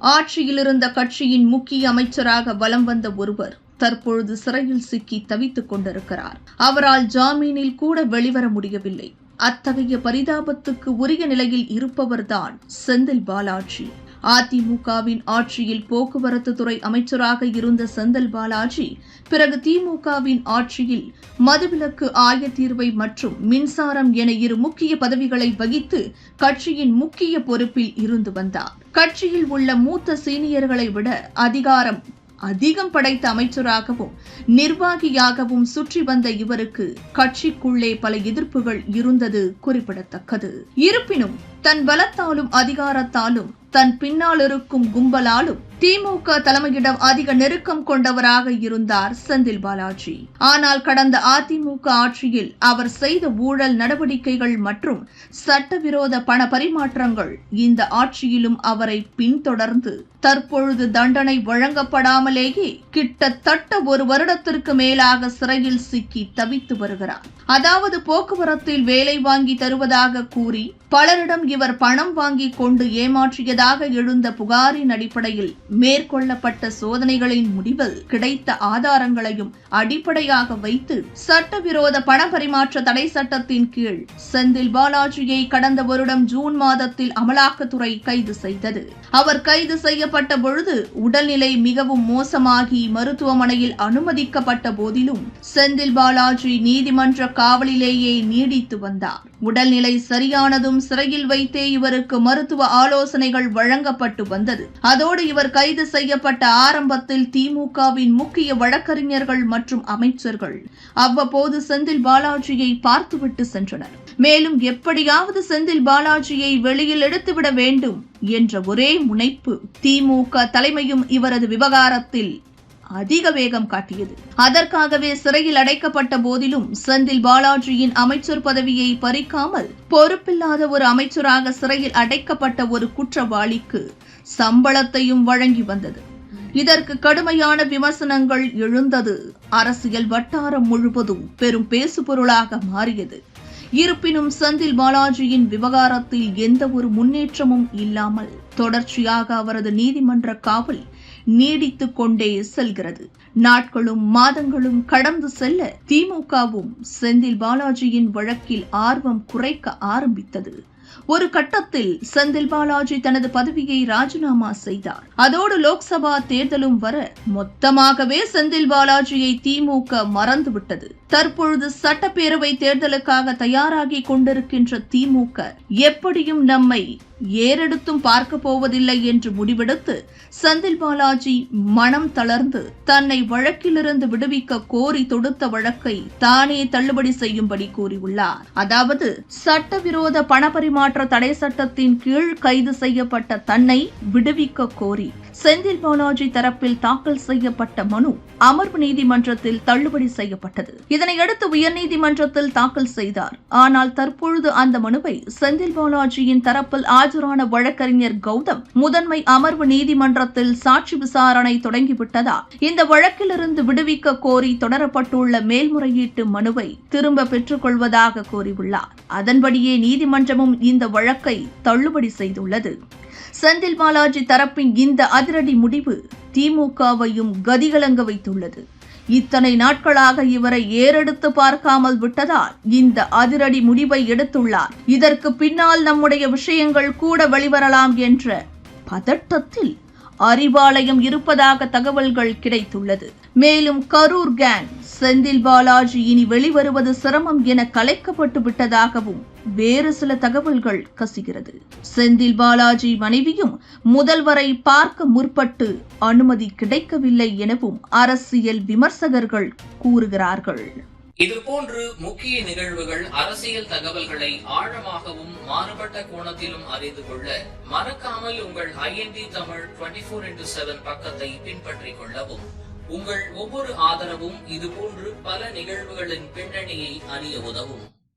ஆட்சியில் இருந்த கட்சியின் முக்கிய அமைச்சராக வலம் வந்த ஒருவர் தற்பொழுது சிறையில் சிக்கி தவித்துக் கொண்டிருக்கிறார். அவரால் ஜாமீனில் கூட வெளிவர முடியவில்லை. அத்தகைய பரிதாபத்துக்கு உரிய நிலையில் இருப்பவர்தான் செந்தில் பாலாஜி. அதிமுகவின் ஆட்சியில் போக்குவரத்து துறை அமைச்சராக இருந்த செந்தல் பாலாஜி பிறகு திமுகவின் ஆட்சியில் மதுவிலக்கு ஆயத்தீர்வை மற்றும் மின்சாரம் என இரு முக்கிய பதவிகளை வகித்து கட்சியின் முக்கிய பொறுப்பில் இருந்து வந்தார். கட்சியில் உள்ள மூத்த சீனியர்களை விட அதிகாரம் அதிகம் படைத்த அமைச்சராகவும் நிர்வாகியாகவும் சுற்றி வந்த இவருக்கு கட்சிக்குள்ளே பல எதிர்ப்புகள் இருந்தது குறிப்பிடத்தக்கது. இருப்பினும் தன் பலத்தாலும் அதிகாரத்தாலும் தன் பின்னால் இருக்கும் கும்பலாலும் திமுக தலைமையிடம் அதிக நெருக்கம் கொண்டவராக இருந்தார் செந்தில் பாலாஜி. ஆனால் கடந்த அதிமுக ஆட்சியில் அவர் செய்த ஊழல் நடவடிக்கைகள் மற்றும் சட்டவிரோத பண பரிமாற்றங்கள் இந்த ஆட்சியிலும் அவரை பின்தொடர்ந்து தற்பொழுது தண்டனை வழங்கப்படாமலேயே கிட்டத்தட்ட ஒரு வருடத்திற்கு மேலாக சிறையில் சிக்கி தவித்து வருகிறார். அதாவது போக்குவரத்தில் வேலை வாங்கி தருவதாக கூறி பலரிடம் இவர் பணம் வாங்கி கொண்டு ஏமாற்றியதாக எழுந்த புகாரின் அடிப்படையில் மேற்கொள்ளப்பட்ட சோதனைகளின் முடிவில் கிடைத்த ஆதாரங்களையும் அடிப்படையாக வைத்து சட்டவிரோத பண பரிமாற்ற தடை சட்டத்தின் கீழ் செந்தில் பாலாஜியை கடந்த வருடம் ஜூன் மாதத்தில் அமலாக்கத்துறை கைது செய்தது. அவர் கைது செய்யப்பட்ட பொழுது உடல்நிலை மிகவும் மோசமாகி மருத்துவமனையில் அனுமதிக்கப்பட்ட போதிலும் செந்தில் பாலாஜி நீதிமன்ற காவலிலேயே நீடித்து வந்தார். உடல்நிலை சரியானதும் சிறையில் வைத்தே இவருக்கு மருத்துவ ஆலோசனைகள் வழங்கப்பட்டு வந்தது. அதோடு இவர் கைது செய்யப்பட்ட ஆரம்பத்தில் திமுகவின் முக்கிய வழக்கறிஞர்கள் மற்றும் அமைச்சர்கள் அவ்வப்போது செந்தில் பாலாஜியை பார்த்துவிட்டு சென்றனர். மேலும் எப்படியாவது செந்தில் பாலாஜியை வெளியில் எடுத்துவிட வேண்டும் என்ற ஒரே முனைப்பு திமுக தலைமையும் இவரது விவகாரத்தில் அதிக வேகம் காட்டியது. அதற்காகவே சிறையில் அடைக்கப்பட்ட போதிலும் செந்தில் பாலாஜியின் அமைச்சர் பதவியை பறிக்காமல் பொறுப்பில்லாத ஒரு அமைச்சராக சிறையில் அடைக்கப்பட்ட ஒரு குற்றவாளிக்கு சம்பளத்தையும் வழங்கி வந்தது. இதற்கு கடுமையான விமர்சனங்கள் எழுந்தது. அரசியல் வட்டாரம் முழுவதும் பெரும் பேசுபொருளாக மாறியது. இருப்பினும் செந்தில் பாலாஜியின் விவகாரத்தில் எந்த ஒரு முன்னேற்றமும் இல்லாமல் தொடர்ச்சியாக அவரது நீதிமன்ற காவல் நீடித்து கொண்டே செல்கிறது. நாட்களும் மாதங்களும் கடந்து செல்ல திமுகவும் செந்தில் பாலாஜியின் வழக்கில் ஆர்வம் குறைக்க ஆரம்பித்தது. ஒரு கட்டத்தில் செந்தில் பாலாஜி தனது பதவியை ராஜினாமா செய்தார். அதோடு லோக்சபா தேர்தலும் வர மொத்தமாகவே செந்தில் பாலாஜியை திமுக மறந்துவிட்டது. தற்பொழுது சட்டப்பேரவை தேர்தலுக்காக தயாராகி கொண்டிருக்கின்ற திமுக எப்படியும் நம்மை ஏறெடுத்தும் பார்க்க போவதில்லை என்று முடிவெடுத்து செந்தில் பாலாஜி மனம் தளர்ந்து தன்னை வழக்கிலிருந்து விடுவிக்க கோரி தொடுத்த வழக்கை தானே தள்ளுபடி செய்யும்படி கூறியுள்ளார். அதாவது சட்டவிரோத பணப்பரிமாற்ற தடை சட்டத்தின் கீழ் கைது செய்யப்பட்ட தன்னை விடுவிக்க கோரி செந்தில் பாலாஜி தரப்பில் தாக்கல் செய்யப்பட்ட மனு அமர்வு நீதிமன்றத்தில் தள்ளுபடி செய்யப்பட்டது. இதனையடுத்து உயர்நீதிமன்றத்தில் தாக்கல் செய்தார். ஆனால் தற்பொழுது அந்த மனுவை செந்தில் பாலாஜியின் தரப்பில் ஆஜரான வழக்கறிஞர் கௌதம் முதன்மை அமர்வு நீதிமன்றத்தில் சாட்சி விசாரணை தொடங்கிவிட்டதால் இந்த வழக்கிலிருந்து விடுவிக்க கோரி தொடரப்பட்டுள்ள மேல்முறையீட்டு மனுவை திரும்ப பெற்றுக் கொள்வதாக கூறியுள்ளார். அதன்படியே நீதிமன்றமும் இந்த வழக்கை தள்ளுபடி செய்துள்ளது. செந்தில் பாலாஜி தரப்பின் இந்த அதிரடி முடிவு திமுகவையும் கதிகலங்க வைத்துள்ளது. இத்தனை நாட்களாக இவரை ஏறெடுத்து பார்க்காமல் விட்டதால் இந்த அதிரடி முடிவை எடுத்துள்ளார். இதற்கு பின்னால் நம்முடைய விஷயங்கள் கூட வெளிவரலாம் என்ற பதட்டத்தில் அறிவாலயம் இருப்பதாக தகவல்கள் கிடைத்துள்ளது. மேலும் கரூர் கேங் செந்தில் பாலாஜி இனி வெளிவருவது சிரமம் என கலைக்கப்பட்டு விட்டதாகவும் வேறு சில தகவல்கள் கசிகிறது. செந்தில் பாலாஜி மனைவியும் முதல்வரை பார்க்க முற்பட்டு அனுமதி கிடைக்கவில்லை எனவும் அரசியல் விமர்சகர்கள் கூறுகிறார்கள். இதுபோன்று முக்கிய நிகழ்வுகள் அரசியல் தகவல்களை ஆழமாகவும் மாறுபட்ட கோணத்திலும் அறிந்து கொள்ள மறக்காமல் உங்கள் IND Tamil twenty four into seven பக்கத்தை பின்பற்றிக் கொள்ளவும் உங்கள் ஒவ்வொரு ஆதரவும் இதுபோன்று பல நிகழ்வுகளின் பின்னணியை அறிய உதவும்.